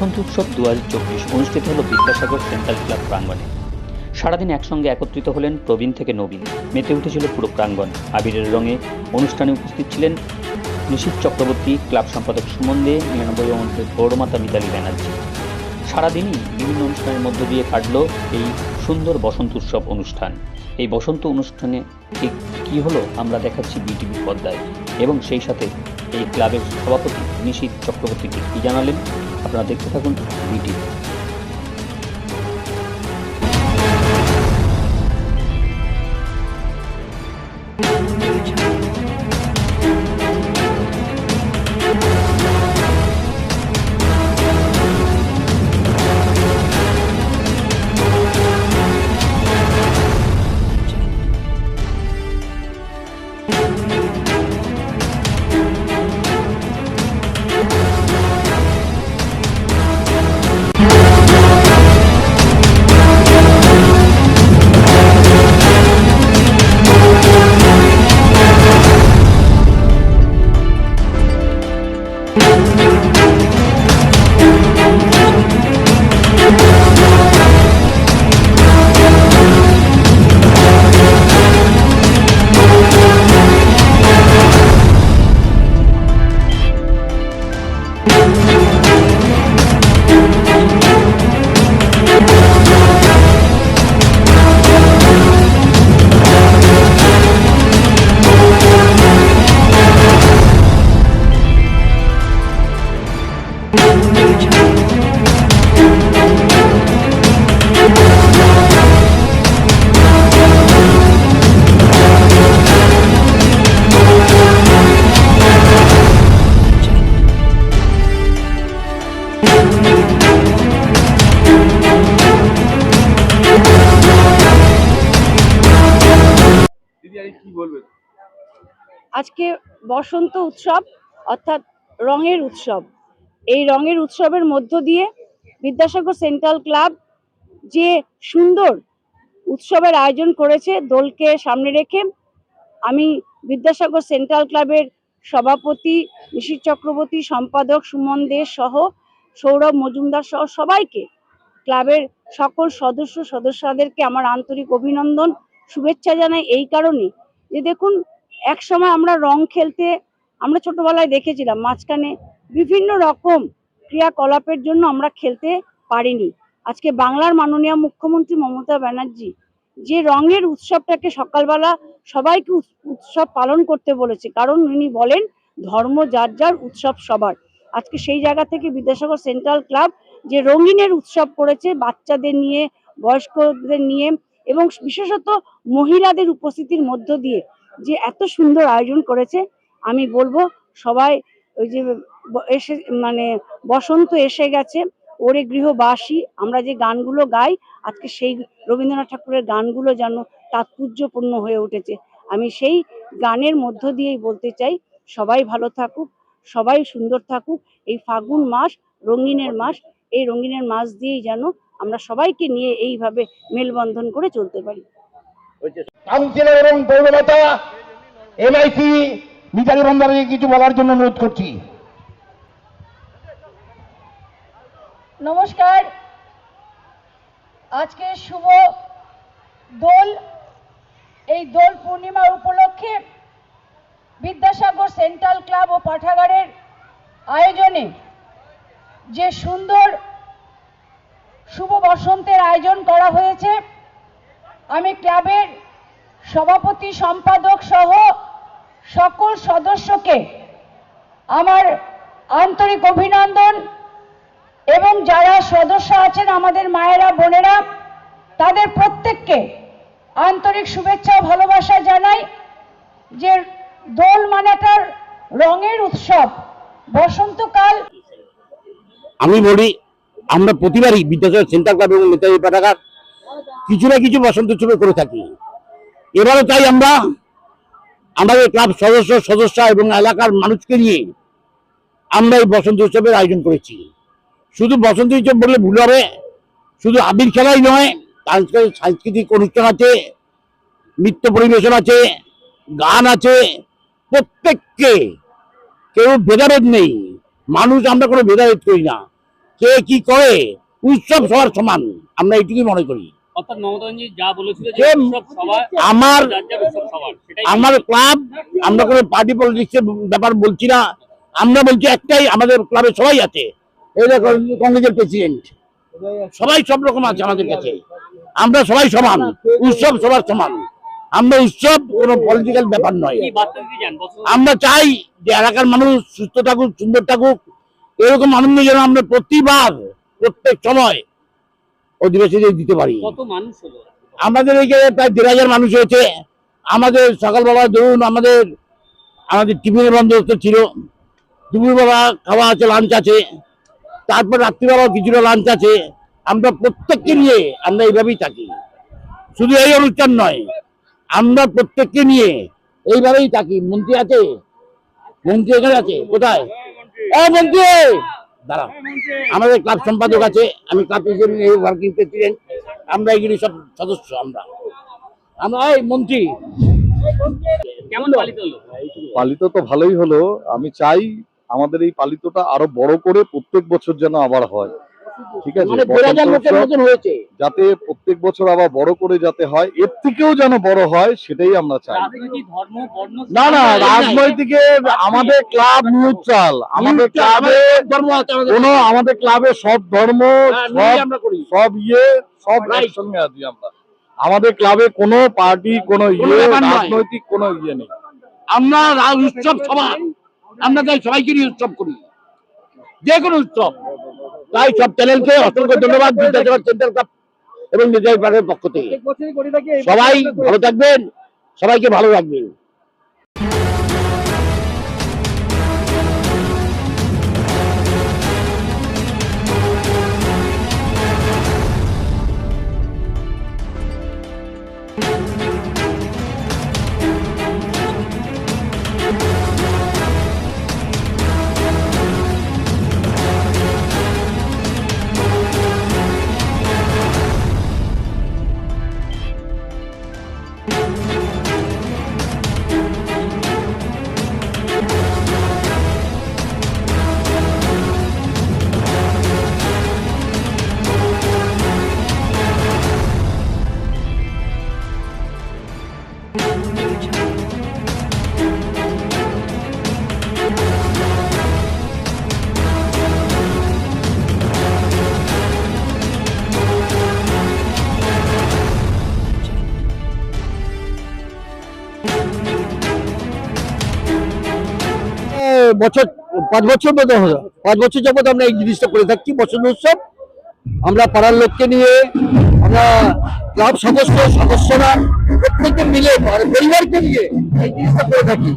বসন্ত উৎসব দু হাজার চব্বিশ অনুষ্ঠিত হলো বিদ্যাসাগর সেন্ট্রাল ক্লাব প্রাঙ্গণে। সারাদিন একসঙ্গে একত্রিত হলেন প্রবীণ থেকে নবীন। মেতে উঠেছিল পুরো প্রাঙ্গণ। আবিরের রঙে অনুষ্ঠানে উপস্থিত ছিলেন নিশীত চক্রবর্তী, ক্লাব সম্পাদক সুমন দে, নিরানব্বই অঙ্কের পৌরমাতা মিতালি ব্যানার্জি। সারাদিনই বিভিন্ন অনুষ্ঠানের মধ্য দিয়ে কাটল এই সুন্দর বসন্ত উৎসব অনুষ্ঠান। এই বসন্ত অনুষ্ঠানে কী হলো আমরা দেখাচ্ছি বিটিভি পর্দায়। এবং সেই সাথে এই ক্লাবের সভাপতি নিশীত চক্রবর্তী ঠিক কী জানালেন? আপনারা দেখতে থাকুন বিটিভি আজকে বসন্ত উৎসব, অর্থাৎ রঙের উৎসব। এই রঙের উৎসবের মধ্য দিয়ে বিদ্যাসাগর সেন্ট্রাল ক্লাব যে সুন্দর উৎসবের আয়োজন করেছে দোলকে সামনে রেখে, আমি বিদ্যাসাগর সেন্ট্রাল ক্লাবের সভাপতি, নিশীত চক্রবর্তী, সম্পাদক সুমন দে সহ সৌরভ মজুমদার সহ সবাইকে, ক্লাবের সকল সদস্য সদস্যদেরকে আমার আন্তরিক অভিনন্দন, শুভেচ্ছা জানাই এই কারণে। যে দেখুন এক সময় আমরা রং খেলতে, আমরা ছোটবেলায় দেখেছিলাম মাঝখানে বিভিন্ন রকম ক্রিয়াকলাপের জন্য আমরা খেলতে পারিনি। আজকে বাংলার মাননীয় মুখ্যমন্ত্রী মমতা ব্যানার্জি যে রঙের উৎসবটাকে সকালবেলা সবাইকে উৎ- উৎসব পালন করতে বলেছে, কারণ উনি বলেন ধর্ম যার যার উৎসব সবার। আজকে সেই জায়গা থেকে বিদ্যাসাগর সেন্ট্রাল ক্লাব যে রঙিনের উৎসব করেছে, বাচ্চাদের নিয়ে, বয়স্কদের নিয়ে এবং বিশেষত মহিলাদের উপস্থিতির মধ্য দিয়ে যে এত সুন্দর আয়োজন করেছে, আমি বলব সবাই ওই যে এসে মানে বসন্ত এসে গেছে, ওরে গৃহবাসী, আমরা যে গানগুলো গাই, আজকে সেই রবীন্দ্রনাথ ঠাকুরের গানগুলো যেন তাৎপর্যপূর্ণ হয়ে উঠেছে। আমি সেই গানের মধ্য দিয়েই বলতে চাই, সবাই ভালো থাকুক, সবাই সুন্দর থাকুক, এই ফাগুন মাস, রঙিনের মাস, এই রঙিনের মাস দিয়েই যেন আমরা সবাইকে নিয়ে এইভাবে মেলবন্ধন করে চলতে পারি। কাউন্সিলর এবং এমআইসি মিতালি বন্দারকে কিছু বলার জন্য অনুরোধ করছি। নমস্কার। আজকে শুভ দোল। এই দোল পূর্ণিমা উপলক্ষে বিদ্যাসাগর সেন্ট্রাল ক্লাব ও পাঠাগারের আয়োজনে যে সুন্দর শুভ বসন্তের আয়োজন করা হয়েছে আমি ক্লাবের সভাপতি, সম্পাদক সহ সকল সদস্যকে আমার আন্তরিক অভিনন্দন এবং যারা সদস্য আছেন আমাদের মায়েরা, বোনেরা, তাদের প্রত্যেককে আন্তরিক শুভেচ্ছা ভালোবাসা জানাই যে দোল মানেটার রঙের উৎসব বসন্তকাল। আমি বলি, আমরা প্রতিবারই বিদ্যাসাগর সেন্ট্রাল ক্লাব এবং নেতাজি পাঠাগার কিছু না কিছু বসন্ত উৎসবে করে থাকি। এবারও তাই আমরা, আমাদের ক্লাব সদস্য সদস্য এবং এলাকার মানুষকে নিয়ে আমরা এই বসন্ত উৎসবের আয়োজন করেছি। শুধু বসন্ত উৎসব বললে ভুল হবে, শুধু আবির খেলাই নয়, সাংস্কৃতিক সাংস্কৃতিক অনুষ্ঠান আছে, নৃত্য পরিবেশন আছে, গান আছে, প্রত্যেককে কেউ ভেদাভেদ নেই। মানুষ আমরা কোনো ভেদাভেদ করি না। কে কি করে, উৎসব সবার সমান, আমরা এইটুকুই মনে করি। অর্থাৎ যা বলেছিল যে আমার আমার ক্লাব আমরা কোনো পার্টি পলিটিক্সের ব্যাপার বলছি না আমরা বলছি একটাই আমাদের ক্লাবে সবাই আছে। এই কংগ্রেসের প্রেসিডেন্ট সবাই সব রকম আছে আমাদের কাছে। আমরা সবাই সমান উৎসব সবার সমান। আমরা উৎসব কোনো পলিটিক্যাল ব্যাপার নয়। আমরা চাই যে এলাকার মানুষ সুস্থ থাকুক সুন্দর থাকুক। এরকম আনন্দ যেন আমরা প্রতিবার প্রত্যেক সময় অধিবাসীদের দিতে পারি। কত মানুষ হলো? আমাদের এইখানে প্রায় দেড় হাজার মানুষ হয়েছে আমাদের সকালবেলা ধরুন আমাদের আমাদের টিফিনের বন্দোবস্ত ছিল। দুপুরবেলা খাওয়া আছে লাঞ্চ আছে। তারপর রাত্রিবেলাও কিছুটা লাঞ্চ আছে। আমরা প্রত্যেককে নিয়ে আমরা এইভাবেই থাকি। শুধু এই অনুষ্ঠান নয় আমরা প্রত্যেককে নিয়ে এইভাবেই থাকি। মন্ত্রী আছে? মন্ত্রী এখানে আছে? কোথায়? ও মন্ত্রী! দাঁড়া আমাদের ক্লাব সম্পাদক আছে আমি ক্লাব ওয়ার্কিং প্রেসিডেন্ট আমরা এগুলি সব সদস্য আমরা। আমরা এই মন্ত্রী। কেমন পালিত হলো? পালিত তো ভালোই হলো। আমি চাই আমাদের এই পালিতটা আরও বড় করে প্রত্যেক বছর যেন আবার হয়। ঠিক আছে মানে যাতে প্রত্যেক বছর আবার বড় করে যাতে হয় এর থেকেও যেন বড় হয় সেটাই আমরা চাই। রাজনীতি ধর্ম বর্ণ না না রাজনৈতিকে আমাদের ক্লাব নিউট্রাল আমাদের ক্লাবে কোনো আমাদের ক্লাবে সব ধর্ম হ্যাঁ, সব ইয়ে সব. একসঙ্গে আছি আমরা। আমাদের ক্লাবে কোনো পার্টি কোনো ইয়ে রাজনৈতিক কোনো ইয়ে নেই। আমরা উৎসব সবার। আমরা তাই সবাইকে উৎসব করি। যে কোনো উৎসব। তাই সব চ্যানেলকে অসংখ্য ধন্যবাদ বিদ্যাসাগর সেন্ট্রাল ক্লাব এবং নিজের পক্ষ থেকে। সবাই ভালো থাকবেন সবাইকে ভালো রাখবেন। বছর, পাঁচ বছর মতো পাঁচ বছর যাবত আমরা এই জিনিসটা করে থাকছি, বসন্ত উৎসব। আমরা পাড়ার লোককে নিয়ে, আমরা ক্লাব সদস্য, সদস্যরা প্রত্যেকে মিলে পরিবারকে নিয়ে এই জিনিসটা করে থাকি।